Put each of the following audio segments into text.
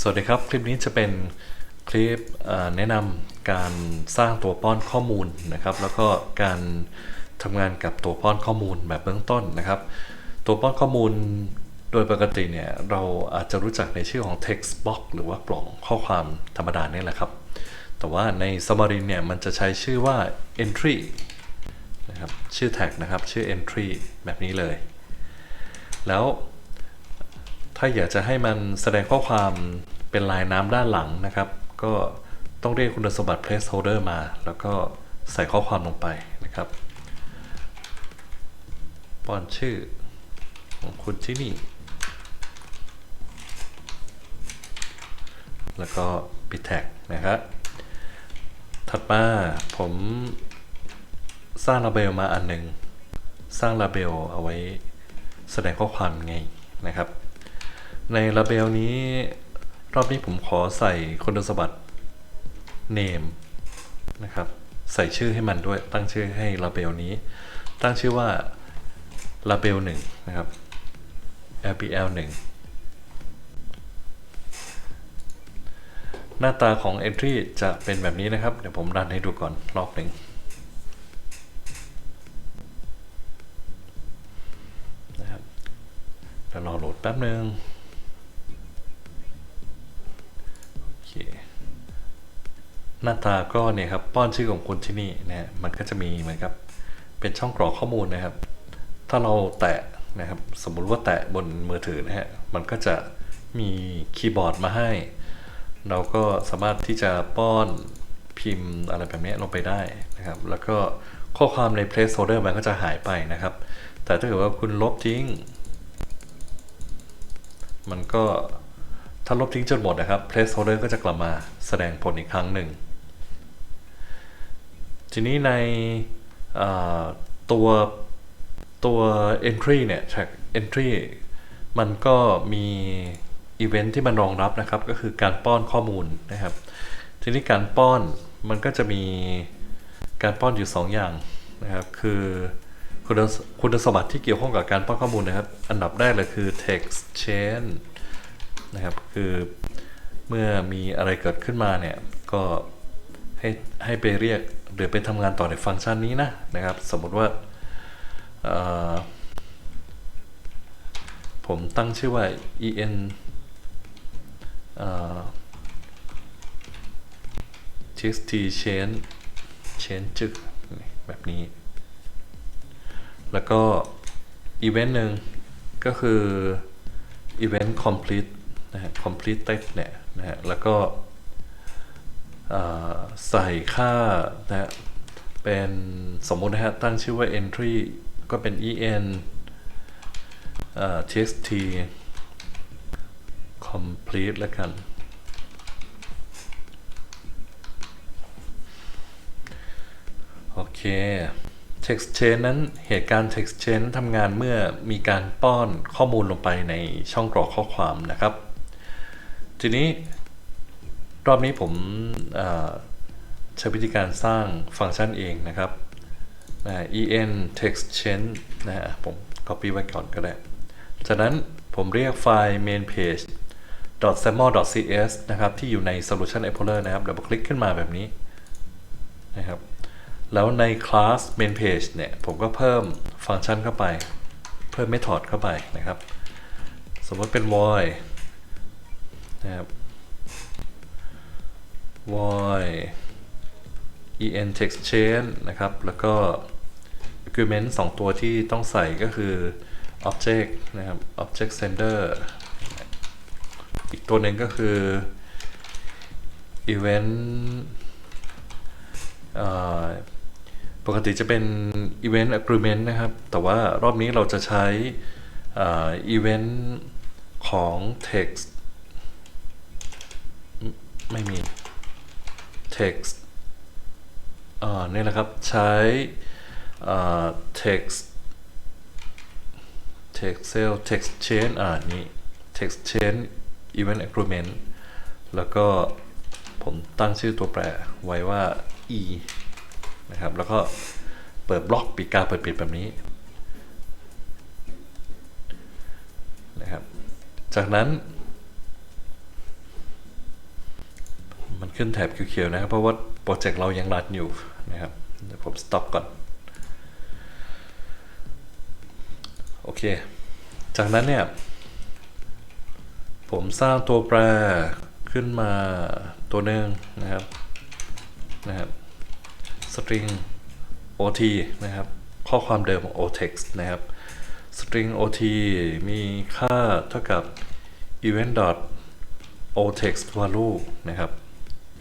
สวัสดีครับ คลิปนี้จะเป็นคลิปแนะนำการสร้างตัวป้อนข้อมูลนะครับ แล้วก็การทำงานกับตัวป้อนข้อมูลแบบเบื้องต้นนะครับ ตัวป้อนข้อมูลโดยปกติเนี่ยเราอาจจะรู้จักในชื่อของ text box หรือว่ากล่องข้อความธรรมดาเนี่ยแหละครับ แต่ว่าใน Xamarin เนี่ยมันจะใช้ชื่อว่า entry นะครับชื่อแท็กนะครับชื่อ entry แบบนี้เลย แล้ว ถ้าอยากจะให้มันแสดงข้อความเป็นลายน้ำด้านหลังนะครับ ก็ต้องเรียกคุณสมบัติ placeholder มา แล้วก็ใส่ข้อความลงไปนะครับป้อนชื่อของคุณที่นี่ แล้วก็ปิดแท็กนะครับ ถัดมาผมสร้างลาเบลมาอันหนึ่ง สร้างลาเบลเอาไว้แสดงข้อความไงนะครับ ในลาเบลนี้ รอบนี้ผมขอใส่คุณสมบัติ name นะครับ ใส่ชื่อให้มันด้วย ตั้งชื่อให้ลาเบลนี้ ตั้งชื่อว่าลาเบล1นะครับ lbl 1หน้าตาของ entry จะเป็นแบบนี้นะครับ เดี๋ยวผมรันให้ดูก่อนรอบหนึ่งนะครับเดี๋ยวรอโหลดแป๊บหนึ่ง หน้าตาก็เนี่ยครับป้อนชื่อของคุณที่นี่นะฮะมันก็จะมีเหมือนครับเป็นช่องกรอกข้อมูลนะครับ ถ้าเราแตะนะครับสมมุติว่าแตะบนมือถือนะฮะมันก็จะมีคีย์บอร์ดมาให้ เราก็สามารถที่จะป้อนพิมพ์อะไรแบบนี้ลงไปได้นะครับ แล้วก็ข้อความใน placeholder มันก็จะหายไปนะครับ แต่ถ้าเกิดว่าคุณลบทิ้ง มันก็ ถ้าลบทิ้งจนหมดนะครับ placeholder ก็จะกลับมาแสดงผลอีกครั้งหนึ่ง ทีนี้ในตัวตัว entry เนี่ย track entry มันก็มีอีเวนท์ที่มันรองรับนะครับ ก็คือการป้อนข้อมูลนะครับ ทีนี้การป้อนมันก็จะมีการป้อนอยู่ 2 อย่างนะครับคือคุณคุณสมบัติที่เกี่ยวข้องกับการป้อนข้อมูลนะครับ อันดับแรกเลยคือ text chain นะครับคือเมื่อมีอะไรเกิดขึ้นมาเนี่ยก็ให้ให้ไปเรียกหรือไปทำงานต่อในฟังก์ชันนี้นะนะครับสมมติว่าผมตั้งชื่อว่า en txt chain chain จึกแบบนี้ แล้วก็อีเวนต์หนึ่งก็คือ event complete นะฮะ completed เนี่ยนะฮะ แล้วก็ใส่ค่านะฮะ เป็นสมมุตินะฮะ ตั้งชื่อว่า entry ก็เป็น en txt complete แล้วกัน โอเค text chain นั้นเหตุการณ์ text chain ทำงานเมื่อมีการป้อนข้อมูลลงไปในช่องกรอกข้อความนะครับ ทีนี้รอบนี้ผมใช้วิธีการสร้างฟังก์ชันเองนะครับ en text chain นะฮะผม copy ไว้ก่อนก็ได้ จากนั้นผมเรียกไฟล์ main page .saml .cs นะครับ ที่อยู่ใน solution explorer นะครับ เดับเบิลคลิกขึ้นมาแบบนี้นะครับ แล้วในคลาส main page เนี่ย ผมก็เพิ่มฟังก์ชันเข้าไป เพิ่ม method เข้าไปนะครับ สมมติเป็น void นะครับ void en text chain นะครับ แล้วก็ argument 2ตัวที่ต้องใส่ก็คือ object นะครับ object sender อีกตัวหนึ่งก็คือ event ปกติจะเป็น event agreement นะครับ แต่ว่ารอบนี้เราจะใช้ event ของ text ไม่มี text เอ่อนี่แหละครับ ใช้อ่อ text text cell text chain อ่านี่ text chain event agreement แล้วก็ผมตั้งชื่อตัวแปรไว้ว่า e นะครับ แล้วก็เปิดบล็อกปีกาเปิดปิดแบบนี้นะครับ จากนั้น มันขึ้นแถบเขียวๆนะครับ เพราะว่าโปรเจกต์เรายังรันอยู่นะครับ เดี๋ยวผม stop ก่อน โอเค จากนั้นเนี่ย ผมสร้างตัวแปรขึ้นมาตัวหนึ่งนะครับนะครับ string ot นะครับ ข้อความเดิมของ otext นะครับ string ot มีค่าเท่ากับ event dot otext value นะครับ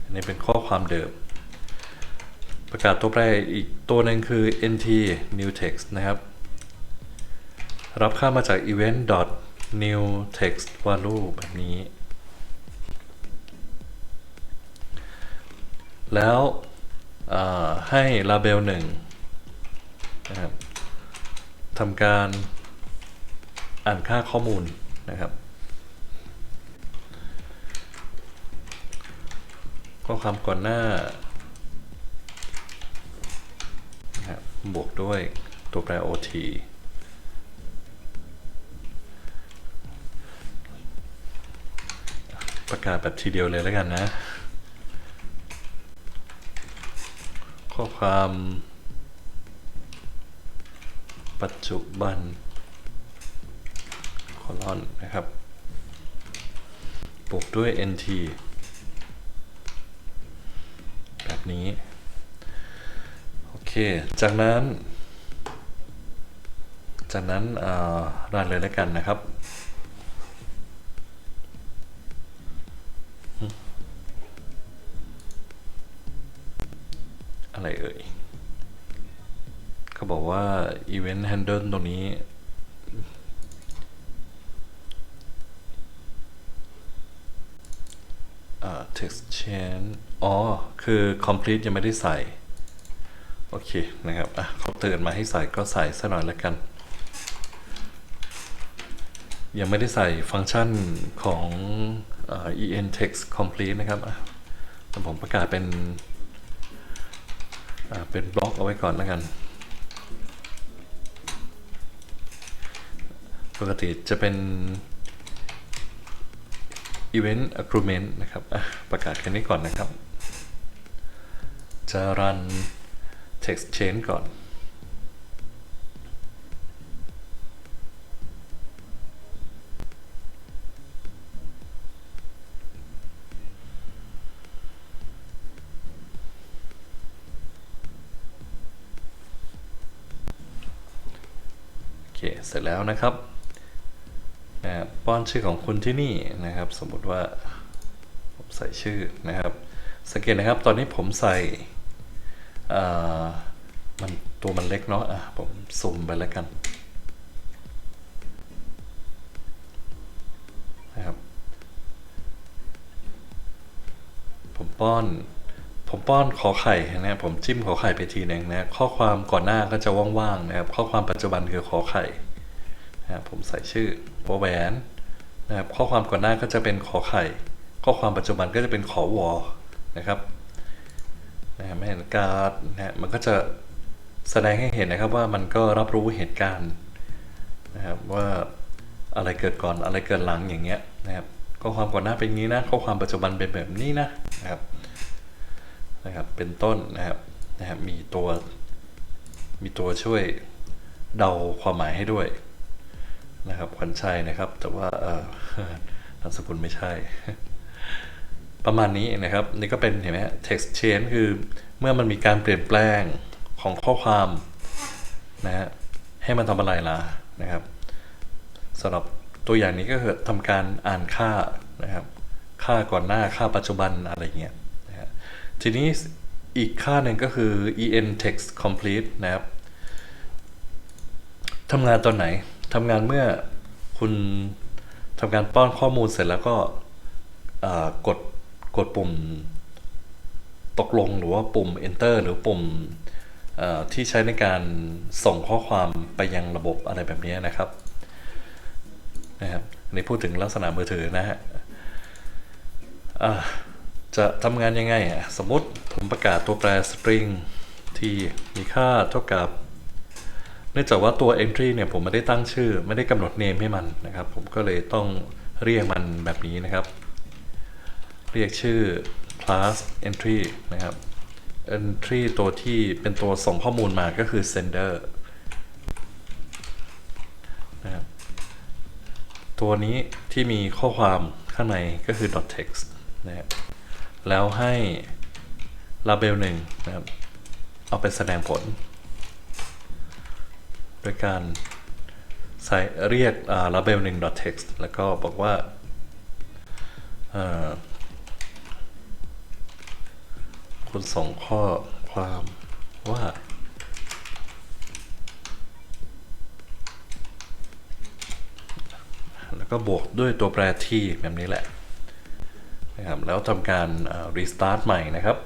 นนี้เป็นข้อความเดิม ประกาศตัวแปรอีกตัวหนึ่งคือ nt new text นะครับ รับค่ามาจาก event dot new text value แบบนี้ แล้วให้ label หนึ่งนะครับทำการอ่านค่าข้อมูลนะครับ ข้อความก่อนหน้านะครับบวกด้วยตัวแปร OT ประกาศแบบทีเดียวเลยแล้วกันนะ ข้อความปัจจุบันคอลอนนะครับบวกด้วย nt แบบ นี้ โอเค จากนั้น จากนั้นอ่ารันเลยแล้วกันนะครับอะไรเอ่ย เขาบอกว่า Event Handle ตรงนี้ อ่า text change อ๋อ คือ complete ยังไม่ได้ใส่ โอเค นะครับ อะเขาเตือนมาให้ใส่ก็ใส่ซะหน่อยแล้วกัน ยังไม่ได้ใส่ฟังก์ชันของอ en text complete นะครับอะแต่ผมประกาศเป็นเป็นบล็อกเอาไว้ก่อนแล้วกัน ปกติจะเป็น event agreement นะครับ ประกาศแค่นี้ก่อนนะครับ จะรัน text change ก่อนโอเคเสร็จแล้วนะครับ นะป้อนชื่อของคุณที่นี่นะครับ สมมุติว่าผมใส่ชื่อนะครับ สังเกตนะครับตอนนี้ผมใส่มันตัวมันเล็กเนาะอะผมซูมไปแล้วกันนะครับผมป้อนผมป้อนขอไข่นะผมจิ้มขอไข่ไปทีหนึ่งนะข้อความก่อนหน้าก็จะว่างๆนะครับ ข้อความปัจจุบันคือขอไข่ นะครับผมใส่ชื่อวอแหวนนะครับข้อความก่อนหน้าก็จะเป็นขอไข่ ข้อความปัจจุบันก็จะเป็นขอวอนะครับนะไม่เห็นการ์ดนะฮะมันก็จะแสดงให้เห็นนะครับว่ามันก็รับรู้เหตุการณ์นะครับว่าอะไรเกิดก่อนอะไรเกิดหลังอย่างเงี้ยนะครับข้อความก่อนหน้าเป็นงี้นะข้อความปัจจุบันเป็นแบบนี้นะนะครับนะครับเป็นต้นนะครับนะครับมีตัวมีตัวช่วยเดาความหมายให้ด้วย นะครับขวัญชัยนะครับ แต่ว่านามสกุลไม่ใช่ ประมาณนี้นะครับ นี่ก็เป็นเห็นไหม text change คือเมื่อมันมีการเปลี่ยนแปลงของข้อความนะฮะให้มันทำอะไรล่ะนะครับสำหรับตัวอย่างนี้ก็คือทำการอ่านค่านะครับค่าก่อนหน้าค่าปัจจุบันอะไรเงี้ยนะฮะทีนี้อีกค่าหนึ่งก็คือ en text complete นะครับทำงานตอนไหน ทำงานเมื่อคุณทำการป้อนข้อมูลเสร็จแล้วก็กดกดปุ่มตกลงหรือว่าปุ่ม enter หรือปุ่มที่ใช้ในการส่งข้อความไปยังระบบอะไรแบบนี้นะครับนะครับนนี้พูดถึงลักษณะมือถือนะฮะจะทำงานยังไงอะสมมติผมประกาศตัวแปร string ที่มีค่าเท่ากับ เนื่องจากว่าตัว entry เนี่ยผมไม่ได้ตั้งชื่อ ไม่ได้กำหนด name ให้มันนะครับ ผมก็เลยต้องเรียกมันแบบนี้นะครับ เรียกชื่อ plus entry นะครับ entry ตัวที่เป็นตัวส่งข้อมูลมาก็คือ sender นะครับตัวนี้ที่มีข้อความข้างในก็คือ dot text นะครับแล้วให้ label หนึ่งนะครับ เอาไปแสดงผล โดยการใส่เรียก label หนึ่ง dot text แล้วก็บอกว่า คุณส่งข้อความว่า แล้วก็บวกด้วยตัวแปรที่แบบนี้แหละนะครับแล้วทำการ restart ใหม่นะครับ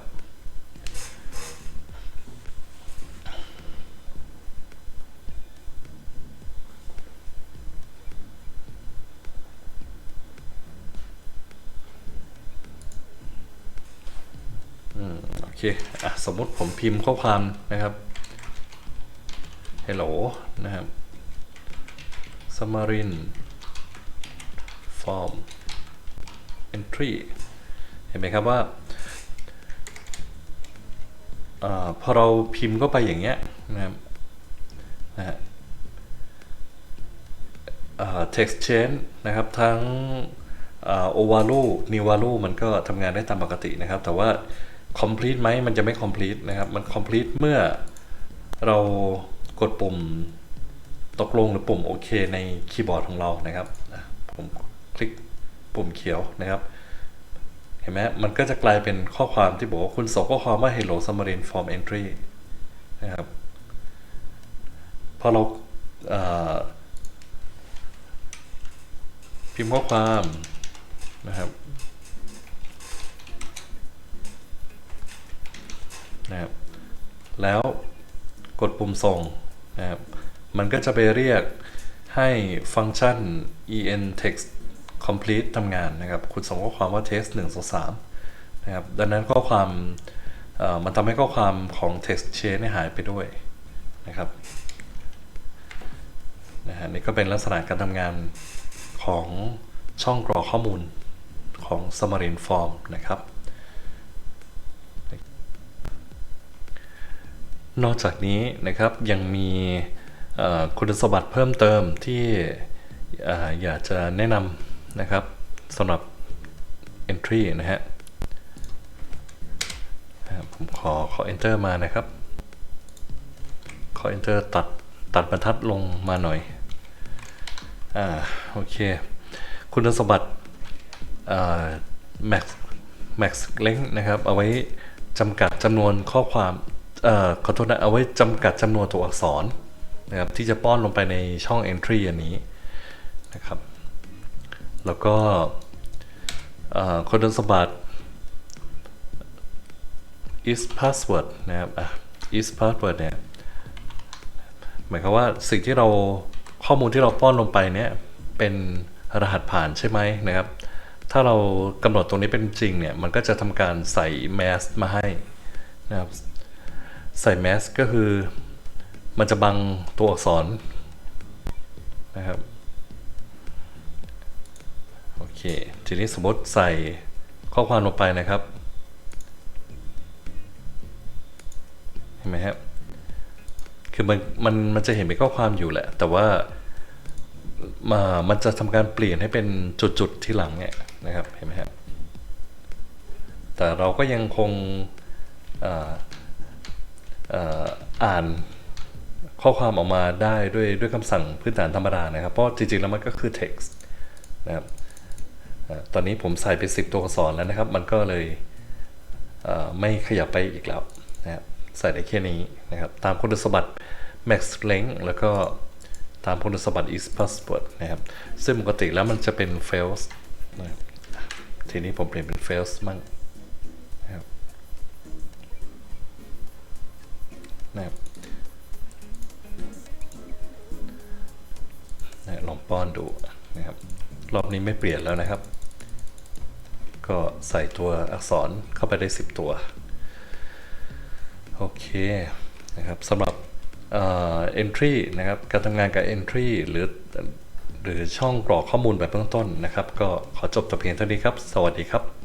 โอเคอะสมมติผมพิมพ์ข้อความนะครับ hello นะครับ samarin form entry เห็นไหมครับว่าอพอเราพิมพ์เข้าไปอย่างเงี้ยนะครับนะฮะ text change นะครับทั้งอ่า o value new value มันก็ทำงานได้ตามปกตินะครับ แต่ว่า complete ไหมมันจะไม่ complete นะครับ มัน complete เมื่อเรากดปุ่มตกลงหรือปุ่มโอเคในคีย์บอร์ดของเรานะครับผมคลิกปุ่มเขียวนะครับ เห็นไหมมันก็จะกลายเป็นข้อความที่บอกว่าคุณส่งข้อความว่า hello submarine form entry นะครับพอเราเอ่อพิมพ์ข้อความนะครับ นะครับแล้วกดปุ่มส่งนะครับมันก็จะไปเรียกให้ฟังก์ชัน en text complete ทำงานนะครับ คุณส่งข้อความว่า text 1 2 3นะครับดังนั้นข้อความมันทำให้ข้อความของ text chain เนี่ยหายไปด้วยนะครับนะฮะนี่ก็เป็นลักษณะการทำงานของช่องกรอกข้อมูลของ Xamarin Form นะครับ นอกจากนี้นะครับยังมีคุณสมบัติเพิ่มเติมที่ออยากจะแนะนำนะครับสำหรับ entry นะฮะผมขอขอ enter มานะครับ ขอ enter ตัดตัดบรรทัดลงมาหน่อยอ่าโอเค คุณสมบัติ max max length นะครับ เอาไว้จำกัดจำนวนข้อความ ขอโทษนะเอาไว้จำกัดจำนวนตัวอักษรนะครับที่จะป้อนลงไปในช่อง entry อันนี้นะครับ แล้วก็คุณสมบัติ is password นะครับ is password เนี่ยหมายความว่าสิ่งที่เราข้อมูลที่เราป้อนลงไปเนี่ยเป็นรหัสผ่านใช่ไหมนะครับ ถ้าเรากำหนดตรงนี้เป็นจริงเนี่ยมันก็จะทำการใส่แมสมาให้นะครับ ใส่แมสก็คือมันจะบังตัวอักษรนะครับ โอเค ทีนี้สมมติใส่ข้อความลงไปนะครับ เห็นไหมครับคือมันมันมันจะเห็นเป็นข้อความอยู่แหละ แต่ว่ามามันจะทำการเปลี่ยนให้เป็นจุดๆที่หลังเนี่ยนะครับ เห็นไหมครับแต่เราก็ยังคง อ่านข้อความออกมาได้ด้วยด้วยคำสั่งพื้นฐานธรรมดานะครับ เพราะจริงๆแล้วมันก็คือ text นะครับตอนนี้ผมใส่ไป 10 ตัวอักษรแล้วนะครับ มันก็เลยเไม่ขยับไปอีกแล้วนะครับใส่ได้แค่นี้นะครับ ตามคุณสมบัติ max length แล้วก็ตามคุณสมบัติ is password นะครับ ซึ่งปกติแล้วมันจะเป็น fails นะครับทีนี้ผมเปลี่ยนเป็น fails มั่ง นะครับนะลองป้อนดูนะครับ รอบนี้ไม่เปลี่ยนแล้วนะครับ ก็ใส่ตัวอักษรเข้าไปได้ 10 ตัว โอเคนะครับสำหรับเอ่อ entry นะครับการทำงานกับ entry หรือหรือช่องกรอกข้อมูลแบบเบื้องต้นนะครับ ก็ขอจบแต่เพียงเท่านี้ครับ สวัสดีครับ